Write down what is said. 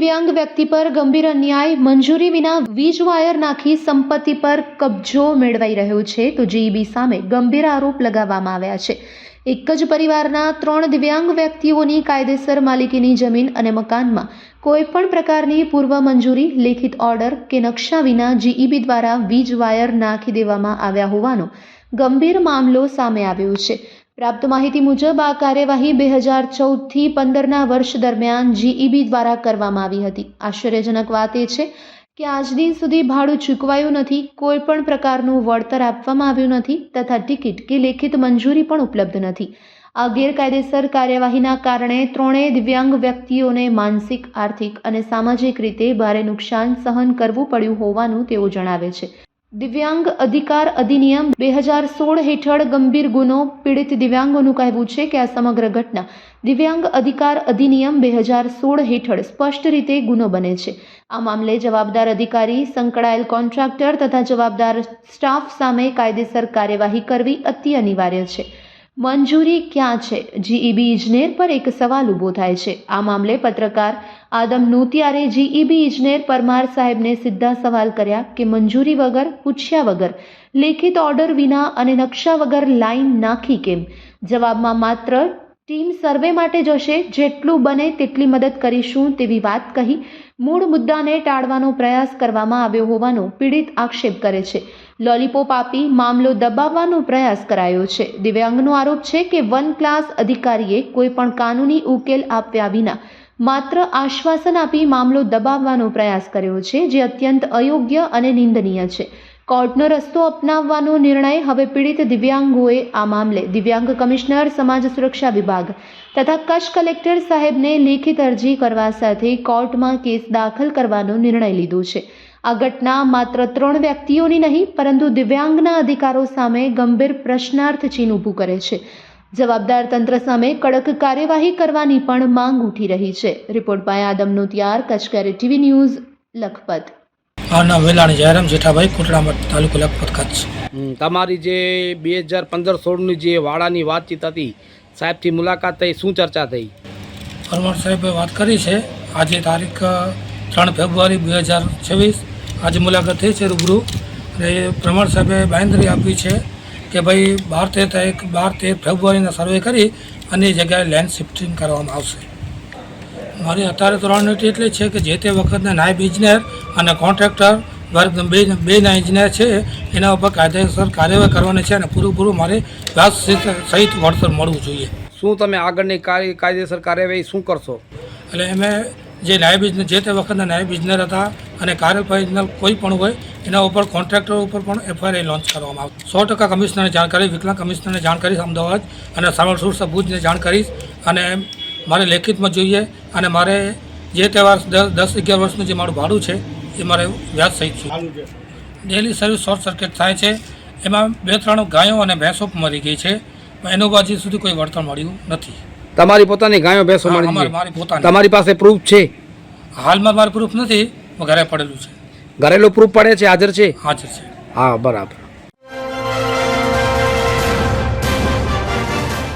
દિવ્યાંગ વ્યક્તિ પર ગંભીર અન્યાય, મંજૂરી વિના વીજ વાયર નાખી સંપત્તિ પર કબજો મેળવાઈ રહ્યો છે તો જીઈબી સામે ગંભીર આરોપ લગાવવામાં આવ્યા છે. એક જ પરિવારના ત્રણ દિવ્યાંગ વ્યક્તિઓની કાયદેસર માલિકીની જમીન અને મકાનમાં કોઈપણ પ્રકારની પૂર્વ મંજૂરી, લેખિત ઓર્ડર કે નકશા વિના જીઈબી દ્વારા વીજ વાયર નાખી દેવામાં આવ્યા હોવાનો ગંભીર મામલો સામે આવ્યો છે. પ્રાપ્ત માહિતી મુજબ, આ કાર્યવાહી બે હજાર ચૌદથી પંદરના વર્ષ દરમિયાન જીઈબી દ્વારા કરવામાં આવી હતી. આશ્ચર્યજનક વાત એ છે કે આજ દિન સુધી ભાડું ચૂકવાયું નથી કોઈ પણ પ્રકારનું વળતર આપવામાં આવ્યું નથી તથા ટિકિટ કે લેખિત મંજૂરી પણ ઉપલબ્ધ નથી. આ ગેરકાયદેસર કાર્યવાહીના કારણે ત્રણેય દિવ્યાંગ વ્યક્તિઓને માનસિક, આર્થિક અને સામાજિક રીતે ભારે નુકસાન સહન કરવું પડ્યું હોવાનું તેઓ જણાવે છે. દિવ્યાંગ અધિકાર અધિનિયમ બે હજાર સોળ હેઠળ ગંભીર ગુનો પીડિત દિવ્યાંગોનું કહેવું છે કે આ સમગ્ર ઘટના દિવ્યાંગ અધિકાર અધિનિયમ બે હજાર સોળ હેઠળ સ્પષ્ટ રીતે ગુનો બને છે. આ મામલે જવાબદાર અધિકારી, સંકળાયેલ કોન્ટ્રાક્ટર તથા જવાબદાર સ્ટાફ સામે કાયદેસર કાર્યવાહી કરવી અતિ અનિવાર્ય છે. મંજૂરી ક્યાં છે? જીઈબી ઇજનેર પર એક સવાલ ઊભો થાય છે. આ મામલે પત્રકાર આદમ નૂતિયારે જીઈબી ઇજનેર પરમાર સાહેબને સીધા સવાલ કર્યા કે મંજૂરી વગર, પૂછ્યા વગર, લેખિત ઓર્ડર વિના અને નકશા વગર લાઈન નાખી કેમ? જવાબમાં માત્ર ટીમ સર્વે માટે જશે, જેટલું બને તેટલી મદદ કરીશું તેવી વાત કહી મૂળ મુદ્દાને ટાળવાનો પ્રયાસ કરવામાં આવ્યો હોવાનો પીડિત આક્ષેપ કરે છે. લોલીપોપ આપી મામલો દબાવવાનો પ્રયાસ કરાયો છે. દિવ્યાંગનો આરોપ છે કે વન ક્લાસ અધિકારીએ કોઈ પણ કાનૂની ઉકેલ આપ્યા વિના માત્ર આશ્વાસન આપી મામલો દબાવવાનો પ્રયાસ કર્યો છે, જે અત્યંત અયોગ્ય અને નિંદનીય છે. કોર્ટનો રસ્તો અપનાવવાનો નિર્ણય હવે પીડિત દિવ્યાંગોએ આ મામલે દિવ્યાંગ કમિશનર સમાજ સુરક્ષા વિભાગ તથા કચ્છ કલેક્ટર સાહેબને લેખિત અરજી કરવા સાથે કોર્ટમાં કેસ દાખલ કરવાનો નિર્ણય લીધો છે. આ ઘટના માત્ર ત્રણ વ્યક્તિઓની નહીં, પરંતુ દિવ્યાંગના અધિકારો સામે ગંભીર પ્રશ્નાર્થ ચિહ્ન ઊભું કરે છે. જવાબદાર તંત્ર સામે કડક કાર્યવાહી કરવાની પણ માંગ ઉઠી રહી છે. રિપોર્ટ બાય આદમનું ત્યાર, કચ્છ ટીવી ન્યૂઝ, લખપત. મારું નામ વેલાણી જયરામ જેઠાભાઈ કોટડામાં તાલુકો લખપત કચ્છ. તમારી જે બે હજાર પંદર સોળની જે વાડાની વાતચીત હતી સાહેબથી મુલાકાત થઈ શું ચર્ચા થઈ? પરમાર સાહેબે વાત કરી છે આજે તારીખ ત્રણ ફેબ્રુઆરી બે હજાર છવ્વીસ. આજે મુલાકાત થઈ છે રૂબરૂ. અને પ્રમાણ સાહેબે બાંધરી આપી છે કે ભાઈ બાર તેર તારીખ બાર તેર ફેબ્રુઆરીના સર્વે કરી અને એ જગ્યાએ લેન્ડ શિફ્ટિંગ કરવામાં આવશે. મારી અત્યારે તો રણનીતિ એટલી છે કે જે તે વખતના નાયબ ઇજનેર અને કોન્ટ્રાક્ટર વર્ગ બે બેના ઇજનેર છે એના ઉપર કાયદેસર કાર્યવાહી કરવાની છે અને પૂરેપૂરું પૂરું મારે વ્યાજ સહિત વળતર મળવું જોઈએ. શું તમે આગળની કાયદેસર કાર્યવાહી શું કરશો? એટલે એમે જે નાયબ ઇજનેર જે તે વખતના નાયબ ઇજનેર હતા અને કાર્યપાઈ ઇજનેર કોઈ પણ હોય એના ઉપર કોન્ટ્રાક્ટર ઉપર પણ એફઆઈઆર લોન્ચ કરવામાં આવશે. સો ટકા કમિશનરને જાણ કરીશ વિકલાંગ કમિશનરને જાણ કરીશ અમદાવાદ અને સામર સુરસા ભુજને જાણ કરીશ અને મારે લેખિતમાં જોઈએ અને મારે જે તહેવાર દસ દસ અગિયાર વર્ષનું જે મારું ભાડું છે એ મારે વ્યાજ સહિત છે. ડેલી સર્વિસ શોર્ટ સર્કિટ થાય છે. એમાં બે ત્રણ ગાયો અને ભેંસો મરી ગઈ છે. એનું હજી સુધી કોઈ વળતર મળ્યું નથી. તમારી પોતાની ગાયો ભેંસો મળી મારી પોતાની. તમારી પાસે પ્રૂફ છે? હાલમાં મારું પ્રૂફ નથી ઘરે પડેલું છે. ઘરેલું પ્રૂફ પડે છે હાજર છે? હાજર છે. હા બરાબર.